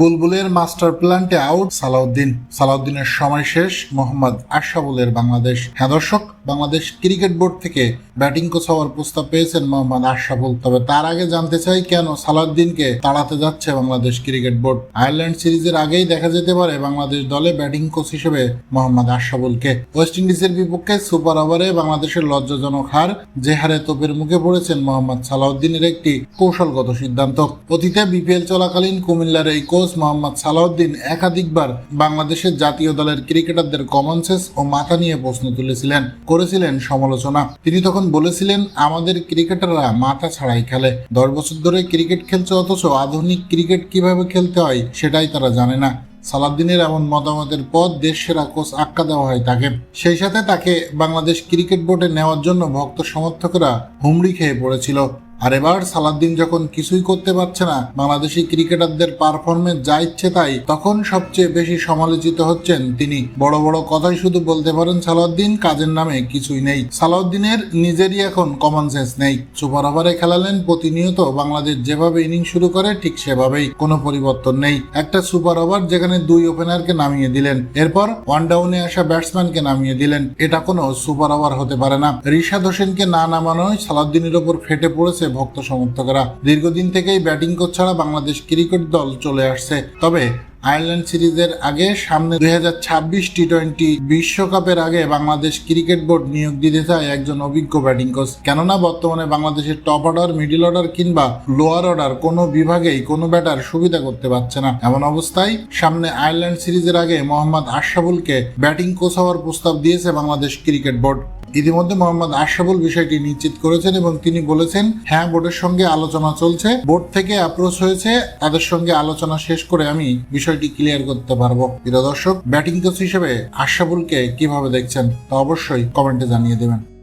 বুলবুলের master প্ল্যান্টে out, Salauddin. সালাউদ্দিনের সময় শেষ, মোহাম্মদ আশরাফুলের বাংলাদেশ। হ্যাঁ দর্শক, বাংলাদেশ ক্রিকেট বোর্ড থেকে ব্যাটিং কোচ হওয়ার প্রস্তাব পেয়েছেন মোহাম্মদ আশরাফুল। তবে তার আগে জানতে চাই কেন সালাউদ্দিনকে তাড়াতে যাচ্ছে বাংলাদেশ ক্রিকেট বোর্ড? আয়ারল্যান্ড সিরিজের আগেই দেখা যেতে পারে বাংলাদেশ দলে ব্যাটিং কোচ হিসেবে মোহাম্মদ আশরাফুলকে। ওয়েস্ট ইন্ডিজের বিপক্ষে সুপার ওভারে বাংলাদেশের লজ্জাজনক হার যে হারে তোপের মুখে পড়েছেন মোহাম্মদ সালাউদ্দিনের একটি কৌশলগত সিদ্ধান্ত। অতীতে বিপিএল চলাকালীন কুমিল্লার এই কোচ মোহাম্মদ সালাউদ্দিন একাধিকবার বাংলাদেশের জাতীয় দলের ক্রিকেটারদের কমন সেন্স ও মাথা নিয়ে প্রশ্ন তুলেছিলেন, করেছিলেন সমালোচনা। তিনি তখন বলেছিলেন, আমাদের ক্রিকেটাররা মাথা ছাড়াই খেলে। দশ বছর ধরে ক্রিকেট খেলছে অথচ আধুনিক ক্রিকেট কীভাবে খেলতে হয় সেটাই তারা জানে না। সালাদ্দিনের এমন মতামতের পর দেশ সেরা কোচ আক্কা দেওয়া হয় তাকে। সেই সাথে তাকে বাংলাদেশ ক্রিকেট বোর্ডে নেওয়ার জন্য ভক্ত সমর্থকরা হুমড়ি খেয়ে পড়েছিল। আর এবার সালাদ্দিন যখন কিছুই করতে পারছে না, বাংলাদেশি ক্রিকেটারদের পারফরমেন্স যা ইচ্ছে তাই, তখন সবচেয়ে বেশি সমালোচিত হচ্ছেন তিনি। বড় বড় কথাই শুধু বলতে পারেন সালাউদ্দিন, কাজের নামে কিছুই নেই। সালাউদ্দিনের নিজেরই এখন কমন সেন্স নেই। সুপার ওভারে খেলালেন প্রতিনিয়ত বাংলাদেশ যেভাবে ইনিংস শুরু করে, ঠিক সেভাবেই। কোনো পরিবর্তন নেই। একটা সুপার ওভার যেখানে দুই ওপেনারকে নামিয়ে দিলেন। এরপর ওয়ান ডাউনে আসা ব্যাটসম্যানকে নামিয়ে দিলেন। এটা কোনো সুপার ওভার হতে পারে না। রিশাদ হোসেনকে না নামানোয় সালাউদ্দিনের ওপর ফেটে পড়েছে ভক্ত সমর্থকরা দীর্ঘদিন থেকেই ব্যাটিং কোচ ছাড়া বাংলাদেশ ক্রিকেট দল চলে আসছে। তবে আয়ারল্যান্ড সিরিজের আগে সামনে দুই হাজার ছাব্বিশ টি টোয়েন্টি বিশ্বকাপের আগে বাংলাদেশ ক্রিকেট বোর্ড নিয়োগ দিতে চায় একজন অভিজ্ঞ ব্যাটিং কোচ। কেননা বর্তমানে বাংলাদেশের টপ অর্ডার, মিডিল অর্ডার কিংবা লোয়ার অর্ডার কোনো বিভাগেই কোনো ব্যাটার সুবিধা করতে পারছে না। এমন অবস্থায় সামনে আয়ারল্যান্ড সিরিজের আগে মোহাম্মদ আশরাফুলকে ব্যাটিং কোচ হওয়ার প্রস্তাব দিয়েছে বাংলাদেশ ক্রিকেট বোর্ড। ইতিমধ্যে মোহাম্মদ আশরাফুল বিষয়টি নিশ্চিত করেছেন এবং তিনি বলেছেন হ্যাঁ বোর্ডের সঙ্গে আলোচনা চলছে। বোর্ড থেকে অ্যাপ্রোচ হয়েছে। তাদের সঙ্গে আলোচনা শেষ করে আমি বিষয়টি ক্লিয়ার করতে পারব। প্রিয় দর্শক, ব্যাটিং কোচ হিসেবে আশরাফুলকে কীভাবে দেখছেন তা অবশ্যই কমেন্টে জানিয়ে দেবেন।